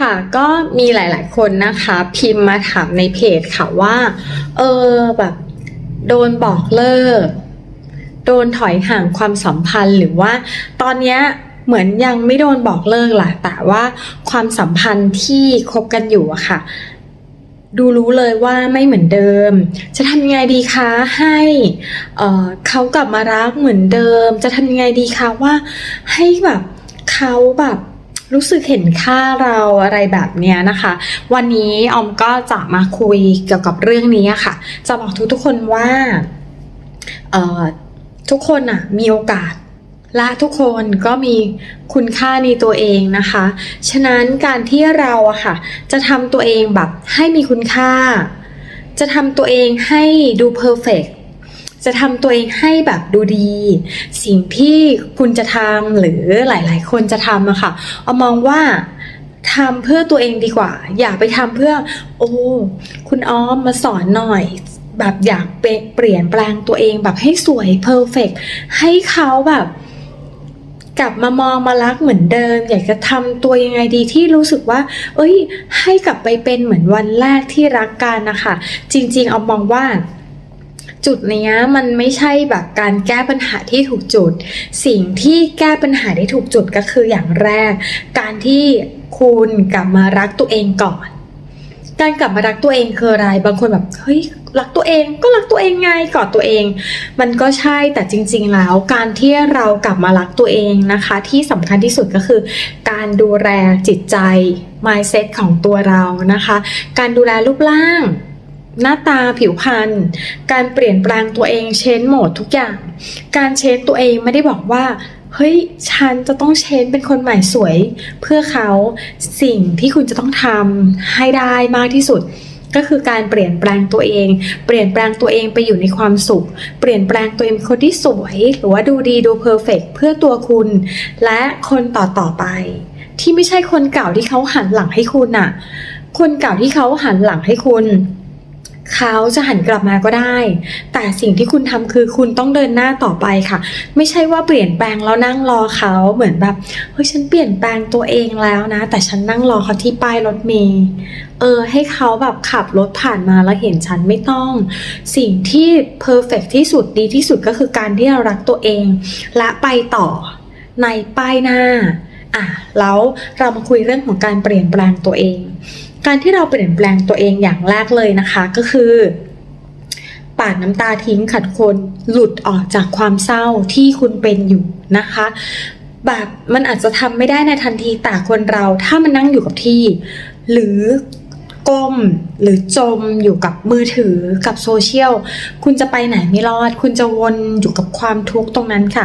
ค่ะก็มีหลาย ๆ คนนะคะ พิมพ์มาถามในเพจค่ะว่า เออแบบ โดนบอกเลิก โดนถอยห่างความสัมพันธ์หรือว่า ตอนเนี้ยเหมือนยังไม่โดนบอกเลิกล่ะ แต่ว่าความสัมพันธ์ที่คบกันอยู่อะค่ะ ดูรู้เลยว่าไม่เหมือนเดิม จะทำยังไงดีคะให้เออเขากลับมารักเหมือนเดิม จะทำยังไงดีคะว่าให้แบบเขาแบบ รู้สึกเห็นค่าเราอะไรแบบเนี้ยนะคะ วันนี้ออมก็จะมาคุยเกี่ยวกับเรื่องนี้ค่ะ จะบอกทุกๆคนว่าเออทุกคนอะมีโอกาสและทุกคนก็มีคุณค่าในตัวเองนะคะ ฉะนั้นการที่เราอะค่ะ จะทำตัวเองแบบให้มีคุณค่า จะทำตัวเองให้ดูเพอร์เฟก จะทำตัวเองให้แบบดูดี สิ่งที่คุณจะทำหรือหลายๆ คนจะทำอะค่ะเอามองว่าทำเพื่อตัวเองดีกว่า อย่าไปทำเพื่อ โอ้คุณอ้อมมาสอนหน่อย แบบอยากเปลี่ยนแปลงตัวเองแบบให้สวยเพอร์เฟกให้เขาแบบกลับมามองมารักเหมือนเดิม อยากจะทำตัวยังไงดีที่รู้สึกว่า เอ้ย ให้กลับไปเป็นเหมือนวันแรกที่รักกันนะคะ จริง ๆ เอามองว่า จุดเนี้ยมันไม่ใช่แบบการแก้ปัญหาที่ถูกจุด สิ่งที่แก้ปัญหาได้ถูกจุดก็คืออย่างแรก การที่คุณกลับมารักตัวเองก่อน การกลับมารักตัวเองคืออะไร บางคนแบบเฮ้ยรักตัวเองก็รักตัวเองไงกอดตัวเอง มันก็ใช่แต่จริง ๆ แล้วการที่เรากลับมารักตัวเองนะคะ ที่สำคัญที่สุดก็คือ การดูแลจิตใจ mindset ของตัวเรานะคะ การดูแลรูปร่าง หน้าตาผิวพรรณการเปลี่ยนแปลงตัวเองเชนโหมดทุกอย่าง การเชนตัวเองไม่ได้บอกว่าเฮ้ย ฉันจะต้องเชนเป็นคนใหม่สวย เพื่อเขาสิ่งที่คุณจะต้องทำให้ได้มากที่สุด ก็คือการเปลี่ยนแปลงตัวเอง เปลี่ยนแปลงตัวเองไปอยู่ในความสุข เปลี่ยนแปลงตัวเองเป็นคนที่สวย หรือว่าดูดีดูเพอร์เฟกเพื่อตัวคุณ และคนต่อต่อไป ที่ไม่ใช่คนเก่าที่เขาหันหลังให้คุณน่ะคนเก่าที่เขาหันหลังให้คุณ เขาจะหันกลับมาก็ได้ แต่สิ่งที่คุณทำคือคุณต้องเดินหน้าต่อไปค่ะ ไม่ใช่ว่าเปลี่ยนแปลงแล้วนั่งรอเขาเหมือนแบบเฮ้ยฉันเปลี่ยนแปลงตัวเองแล้วนะ แต่ฉันนั่งรอเขาที่ป้ายรถเมล์เออ ให้เขาแบบขับรถผ่านมาแล้วเห็นฉันไม่ต้อง สิ่งที่เพอร์เฟกที่สุดดีที่สุดก็คือการที่เรารักตัวเอง และไปต่อในป้ายหน้าอะแล้วเรามาคุยเรื่องของการเปลี่ยนแปลงตัวเอง การที่เราเปลี่ยนแปลงตัวเองอย่างแรกเลยนะคะก็คือปาดน้ำตาทิ้งขัดคนหลุดออกจากความเศร้าที่คุณเป็นอยู่นะคะ แบบมันอาจจะทำไม่ได้ในทันทีแต่คนเราถ้ามันนั่งอยู่กับที่ หรือก้มหรือจมอยู่กับมือถือกับโซเชียลคุณจะไปไหนไม่รอด คุณจะวนอยู่กับความทุกข์ตรงนั้นค่ะ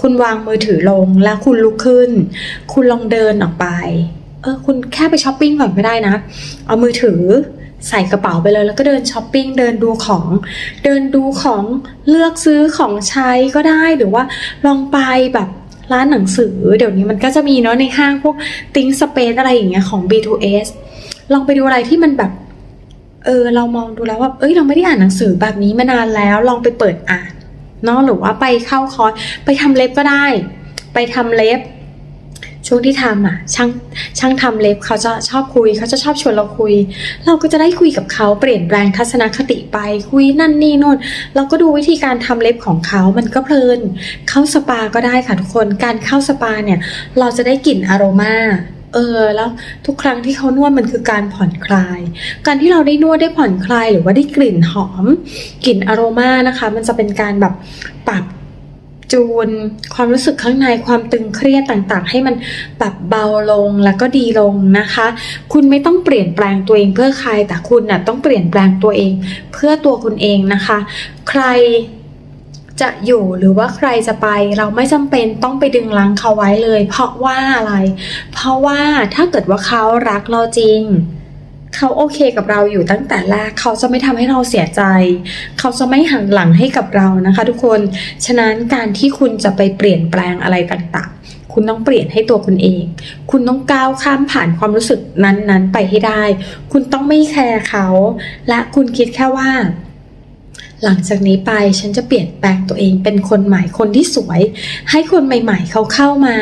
คุณวางมือถือลงแล้วคุณลุกขึ้น คุณลองเดินออกไป เออคุณแค่ไปช้อปปิ้งก่อนก็ได้นะ เอามือถือใส่กระเป๋าไปเลย แล้วก็เดินช้อปปิ้งเดินดูของ เดินดูของเลือกซื้อของใช้ก็ได้หรือว่าลองไปแบบร้านหนังสือ เดี๋ยวนี้มันก็จะมีเนาะในห้างพวกติ้งสเปซอะไรอย่างเงี้ยของ B2S ลองไปดูอะไรที่มันแบบ เออ เรามองดูแล้วว่า เอ้ยเราไม่ได้อ่านหนังสือแบบนี้มานานแล้ว ลองไปเปิดอ่านเนาะหรือว่าไปเข้าคอร์สไปทำเล็บก็ได้ ไปทำเล็บ ช่วงที่ทำอะช่างช่างทำเล็บเขาจะชอบคุย เขาจะชอบชวนเราคุย เราก็จะได้คุยกับเขาเปลี่ยนแปลงทัศนคติไปคุยนั่นนี่นู่น เราก็ดูวิธีการทำเล็บของเขา มันก็เพลิน เข้าสปาก็ได้ค่ะทุกคน การเข้าสปาเนี่ย เราจะได้กลิ่นอโรมาเออแล้วทุกครั้งที่เขานวดมันคือการผ่อนคลาย การที่เราได้นวดได้ผ่อนคลายหรือว่าได้กลิ่นหอมกลิ่นอโรมานะคะ มันจะเป็นการแบบปรับ จูน ความรู้สึกข้างในความตึงเครียดต่างๆ ให้มันแบบเบาลงแล้วก็ดีลงนะคะ คุณไม่ต้องเปลี่ยนแปลงตัวเองเพื่อใครแต่คุณน่ะต้องเปลี่ยนแปลงตัวเอง เพื่อตัวคุณเองนะคะ ใครจะอยู่หรือว่าใครจะไปเราไม่จำเป็นต้องไปดึงลังเขาไว้เลย เพราะว่าอะไร เพราะว่าถ้าเกิดว่าเขารักเราจริง เขาโอเคกับเราอยู่ตั้งแต่แรกเขาจะไม่ทำให้เราเสียใจ เขาจะไม่หันหลังให้กับเรานะคะ ทุกคน ฉะนั้นการที่คุณจะไปเปลี่ยนแปลงอะไรต่างๆ คุณต้องเปลี่ยนให้ตัวคุณเอง คุณต้องก้าวข้ามผ่านความรู้สึกนั้นๆ ไปให้ได้ คุณต้องไม่แคร์เขา และคุณคิดแค่ว่า หลังจากนี้ไปฉันจะเปลี่ยนแปลงตัวเองเป็นคนใหม่คนที่สวย ให้คนใหม่ ๆ เขาเข้ามา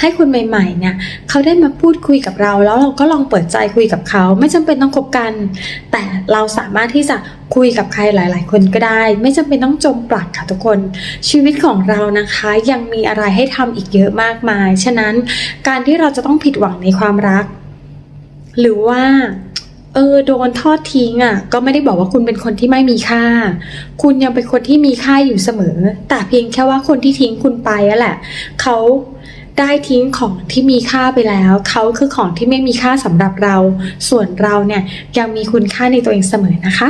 ให้คนใหม่ๆเนี่ยเขาได้มาพูดคุยกับเรา แล้วเราก็ลองเปิดใจคุยกับเขา ไม่จำเป็นต้องคบกัน แต่เราสามารถที่จะคุยกับใครหลาย ๆ คนก็ได้ ไม่จำเป็นต้องจมปลักค่ะทุกคน ชีวิตของเรานะคะยังมีอะไรให้ทำอีกเยอะมากมาย ฉะนั้นการที่เราจะต้องผิดหวังในความรัก หรือว่า เออโดนทอดทิ้งอะ ก็ไม่ได้บอกว่าคุณเป็นคนที่ไม่มีค่า คุณยังเป็นคนที่มีค่าอยู่เสมอ แต่เพียงแค่ว่าคนที่ทิ้งคุณไปอะแหละเขาได้ทิ้งของที่มีค่าไปแล้ว เขาคือของที่ไม่มีค่าสำหรับเรา ส่วนเราเนี่ยยังมีคุณค่าในตัวเองเสมอนะคะ